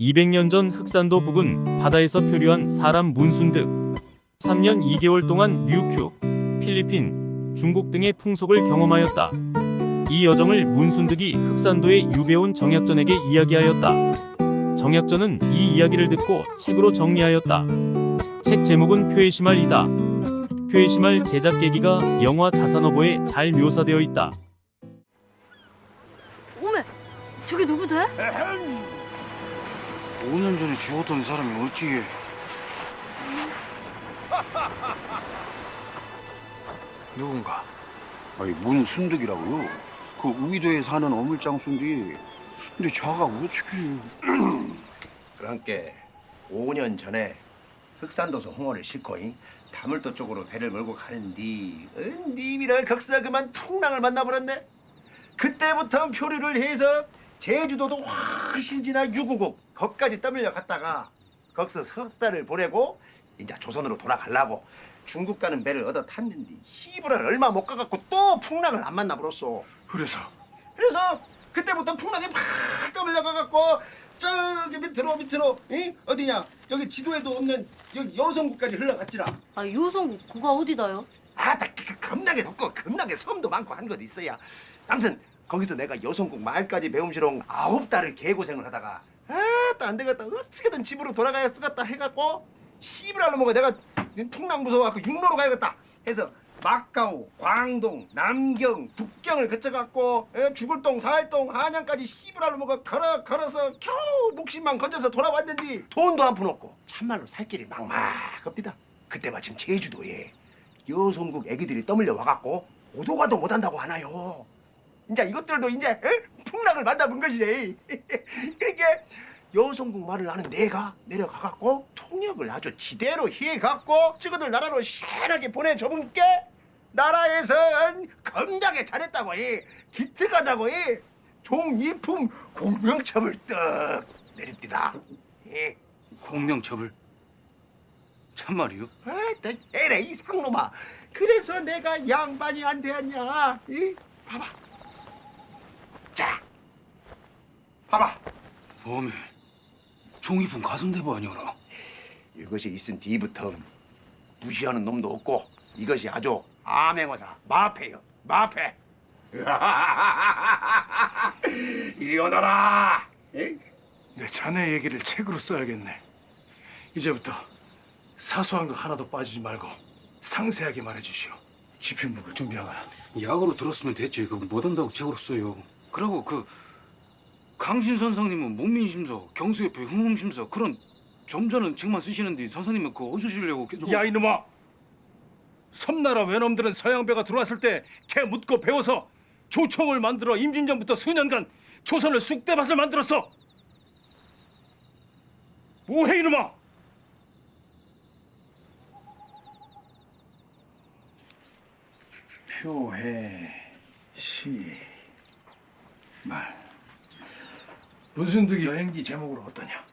200년 전 흑산도 부근 바다에서 표류한 사람 문순득. 3년 2개월 동안 류큐, 필리핀, 중국 등의 풍속을 경험하였다. 이 여정을 문순득이 흑산도에 유배온 정약전에게 이야기하였다. 정약전은 이 이야기를 듣고 책으로 정리하였다. 책 제목은 표의시말이다. 표의시말 제작 계기가 영화 자산어보에 잘 묘사되어 있다. 오메, 저게 누구대? 5년 전에 죽었던 사람이 어찌 누군가? 아니 문순득이라고요? 그 우이도에 사는 어물장 순득이 근데 자가 어떻게 그러니까 5년 전에 흑산도서 홍어를 싣고 이 다물도 쪽으로 배를 몰고 가는디 어, 님이랑 격사 그만 풍랑을 만나버렸네. 그때부터 표류를 해서 제주도도 훨씬 지나 유구국 거기까지 떠밀려 갔다가 거기서 석 달을 보내고 이제 조선으로 돌아가려고 중국 가는 배를 얻어 탔는데 시부를 얼마 못 가갖고 또 풍랑을 안 만나 버렸어. 그래서? 그래서 그때부터 풍랑이 팍 떠밀려 가갖고 저기 밑으로 밑으로 이? 어디냐? 여기 지도에도 없는 여기 여성국까지 흘러갔지라. 아, 요성국? 그가 어디다요? 아다 그, 그, 겁나게 덥고 겁나게 섬도 많고 한 것 있어야. 아무튼 거기서 내가 여성국 마을까지 매움시롱 아홉 달을 개고생을 하다가 아따 안 되겠다. 어떻게든 집으로 돌아가야 쓰겠다 해갖고 씨부랄로 먹어. 내가 풍랑 무서워갖고 육로로 가야겠다. 해서 마카오, 광동, 남경, 북경을 거쳐갖고 에, 죽을 동, 사할 동, 한양까지 씨부랄로 먹어 걸어 걸어서 겨우 목숨만 건져서 돌아왔는데 돈도 한 푼 없고 참말로 살 길이 막막합니다. 그때 마침 제주도에 여성국 애기들이 떠밀려 와갖고 오도 가도 못한다고 하나요. 이제 이것들도 이제 에? 풍랑을 만나본 것이지. 그러니까 여성국 말을 아는 내가 내려가갖고 통역을 아주 지대로 해갖고 찍어들 나라로 시원하게 보내줘본 게 나라에선 겁나게 잘했다고 해. 기특하다고 해. 종이품 공명첩을 떡 내립니다. 예. 공명첩을 참말이요? 아따 에레 이 상놈아 그래서 내가 양반이 안 되었냐 이 봐봐 자 봐봐 어메 종이품 가슴대보 아니오라 이것이 있은 뒤부터 무시하는 놈도 없고 이것이 아주 암행어사 마패요 마패 이리 오너라 에? 내 자네 얘기를 책으로 써야겠네. 이제부터 사소한 거 하나도 빠지지 말고 상세하게 말해주시오. 집필물을 준비하거라. 약으로 들었으면 됐지 그거 못한다고 책으로 써요 그러고 그 강신 선생님은 목민심서 경수협회 흥흥심서 그런 점잖은 책만 쓰시는데 선생님은 그거 어디서 주려고 계속 야 이놈아! 섬나라 외놈들은 서양배가 들어왔을 때 개 묻고 배워서 조총을 만들어 임진전부터 수년간 조선을 쑥대밭을 만들었어. 뭐해 이놈아? 표해 시 말. 문순득이 여행기 제목으로 어떠냐?